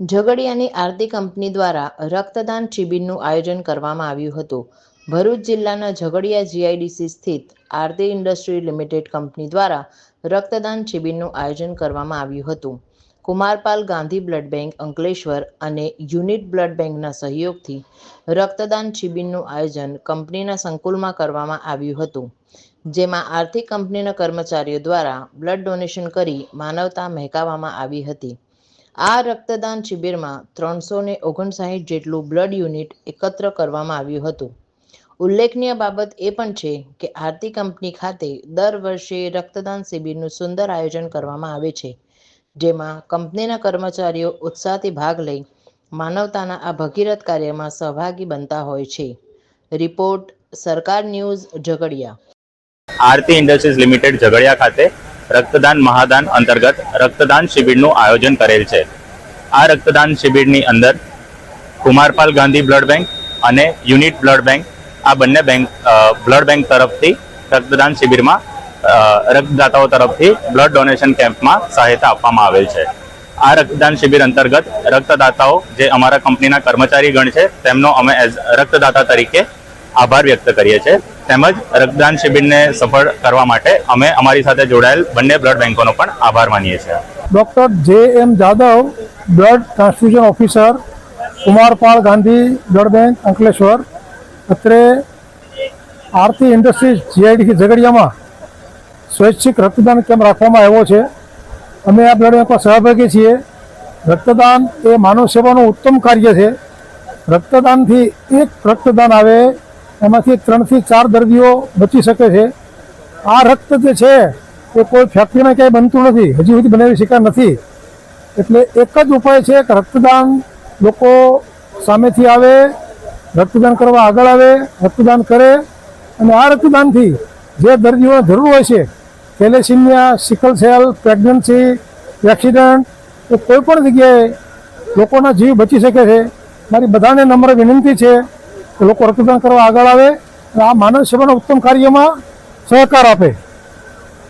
ઝઘડિયાની આરતી company દ્વારા રક્તદાન શિબિરનું આયોજન કરવામાં આવ્યું હતું. ભરૂચ જિલ્લાના ઝઘડિયા જીઆઈડીસી સ્થિત આરતી ઇન્ડસ્ટ્રી લિમિટેડ કંપની દ્વારા રક્તદાન શિબિરનું આયોજન કરવામાં આવ્યું હતું. કુમારપાલ ગાંધી બ્લડ બેંક અંકલેશ્વર અને યુનિટ બ્લડ બેંકના સહયોગથી રક્તદાન શિબિરનું આયોજન કંપનીના સંકુલમાં કરવામાં આવ્યું હતું, જેમાં આર્થિક કંપનીના કર્મચારીઓ દ્વારા બ્લડ ડોનેશન કરી માનવતા મહેકાવવામાં આવી હતી. આ રક્તદાન શિબિરમાં ત્રણસો ને ઓગણસાઠ જેટલું બ્લડ યુનિટ એકત્ર કરવામાં આવ્યું હતું. ઉલ્લેખનીય બાબત એ પણ છે કે આરતી કંપની ખાતે દર વર્ષે રક્તદાન શિબિરનું સુંદર આયોજન કરવામાં આવે છે, જેમાં કંપનીના કર્મચારીઓ ઉત્સાહથી ભાગ લઈ માનવતાના આ ભગીરથ કાર્યમાં સહભાગી બનતા હોય છે. રિપોર્ટ, સરકાર news, Jhagadia. Aarti Industries Limited Jhagadia ખાતે રક્તદાન મહાદાન અંતર્ગત રક્તદાન શિબિરનું આયોજન કરેલ છે. આ રક્તદાન શિબિરની અંદર કુમારપાલ ગાંધી બ્લડ બેંક અને યુનિટ બ્લડ બેંક, આ બંને બેંક બ્લડ બેંક તરફથી રક્તદાન શિબિરમાં રક્તદાતાઓ તરફથી બ્લડ ડોનેશન કેમ્પમાં સહાયતા આપવામાં આવેલ છે. આ રક્તદાન શિબિર અંતર્ગત રક્તદાતાઓ જે અમારા કંપનીના કર્મચારી ગણ છે, તેમનો અમે એઝ રક્તદાતા તરીકે આભાર વ્યક્ત કરીએ છીએ. તેમજ રક્તદાન શિબિરને સફળ કરવા માટે અમે અમારી સાથે જોડાયેલ બંને બ્લડ બેંકોનો પણ આભાર માનીએ છીએ. Doctor J M Jadav, blood transfusion officer Kumarpal Gandhi, blood bank, Ankleshwar. અત્રે આરતી ઇન્ડસ્ટ્રીઝ જીઆઈડી ઝઘડિયામાં સ્વૈચ્છિક રક્તદાન કેમ્પ રાખવામાં આવ્યો છે. અમે આ બ્લડ બેંકમાં સહભાગી છીએ. રક્તદાન એ માનવ સેવાનું ઉત્તમ કાર્ય છે. રક્તદાનથી એક રક્તદાન આવે એમાંથી ત્રણથી ચાર દર્દીઓ બચી શકે છે. આ રક્ત જે છે, એ કોઈ ફેક્ટરીમાં ક્યાંય બનતું નથી. હજી સુધી બનાવી શક્યા નથી. એટલે એક જ ઉપાય છે કે રક્તદાન લોકો સામેથી આવે, રક્તદાન કરવા આગળ આવે, રક્તદાન કરે અને આ રક્તદાનથી જે દર્દીઓને જરૂર હોય છે thalassemia sickle cell, pregnancy, accident, એ કોઈ પણ જગ્યાએ લોકોના જીવ બચી શકે છે. મારી બધાને નમ્ર વિનંતી છે લોકો રક્તદાન કરવા આગળ આવે અને આ માનવ સેવાના ઉત્તમ કાર્યમાં સહકાર આપે.